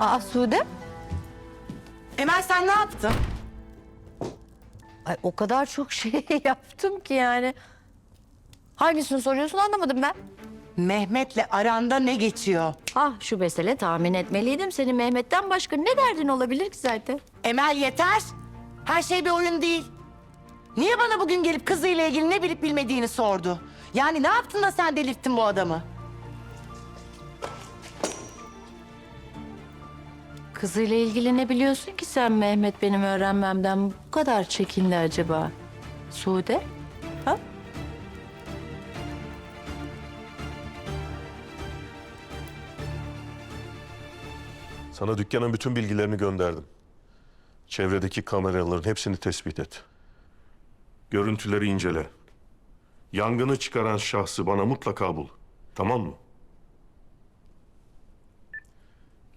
Aa Sude. Emel sen ne yaptın? Ay o kadar çok şey yaptım ki yani. Hangisini soruyorsun anlamadım ben. Mehmet'le aranda ne geçiyor? Ah şu mesele tahmin etmeliydim. Senin Mehmet'ten başka ne derdin olabilir ki zaten? Emel yeter. Her şey bir oyun değil. Niye bana bugün gelip kızıyla ilgili ne bilip bilmediğini sordu? Yani ne yaptın da sen delirttin bu adamı? Kızıyla ilgili ne biliyorsun ki sen Mehmet benim öğrenmemden bu kadar çekindi acaba? Sude? Ha? Sana dükkanın bütün bilgilerini gönderdim. Çevredeki kameraların hepsini tespit et. Görüntüleri incele. Yangını çıkaran şahsı bana mutlaka bul. Tamam mı?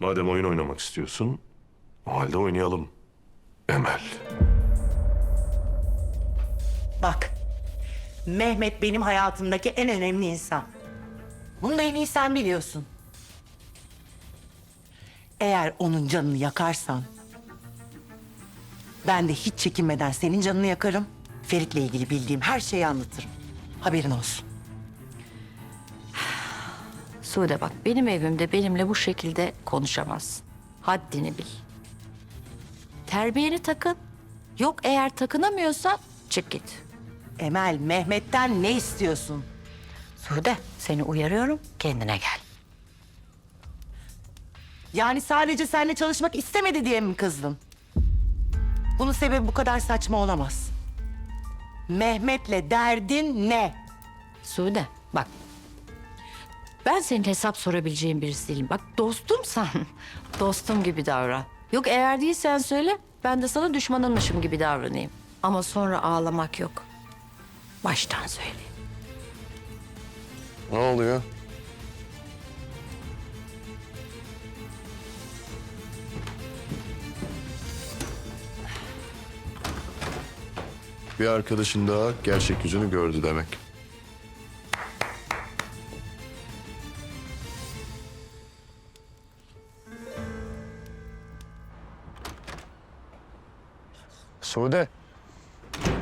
Madem oyun oynamak istiyorsun, o halde oynayalım. Emel. Bak. Mehmet benim hayatımdaki en önemli insan. Bunu da en iyi sen biliyorsun. Eğer onun canını yakarsan... ...ben de hiç çekinmeden senin canını yakarım. Ferit'le ilgili bildiğim her şeyi anlatırım. Haberin olsun. Sude bak benim evimde benimle bu şekilde konuşamazsın. Haddini bil. Terbiyeni takın. Yok eğer takınamıyorsan çık git. Emel, Mehmet'ten ne istiyorsun? Sude seni uyarıyorum kendine gel. Yani sadece seninle çalışmak istemedi diye mi kızdın? Bunun sebebi bu kadar saçma olamaz. Mehmet'le derdin ne? Sude bak. Ben senin hesap sorabileceğin birisi değilim. Bak dostumsan dostum gibi davran. Yok eğer değilsen söyle ben de sana düşmanınmışım gibi davranayım. Ama sonra ağlamak yok. Baştan söyleyeyim. Ne oluyor? Bir arkadaşın daha gerçek yüzünü gördü demek. Sude.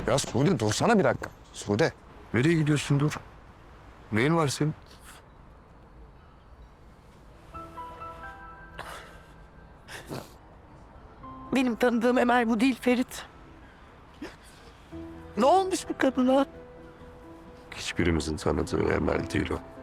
Ya Sude dursana bir dakika. Sude. Nereye gidiyorsun dur. Neyin var senin? Benim tanıdığım Emel bu değil Ferit. Ne olmuş bu kadına? Hiçbirimizin tanıdığı Emel değil o.